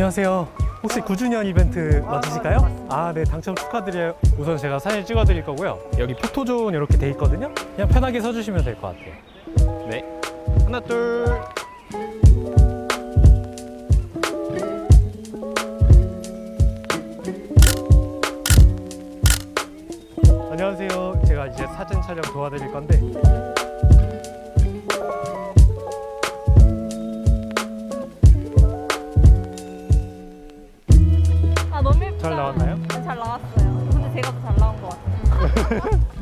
안녕하세요. 혹시 9주년 이벤트 맞으실까요? 아, 네, 당첨 축하드려요. 우선 제가 사진 찍어드릴 거고요. 여기 포토존 이렇게 돼 있거든요. 그냥 편하게 서주시면 될 것 같아요. 네. 하나, 둘. 안녕하세요. 제가 이제 사진 촬영 도와드릴 건데 잘 나왔나요? 네, 잘 나왔어요. 근데 제가 더 잘 나온 것 같아요.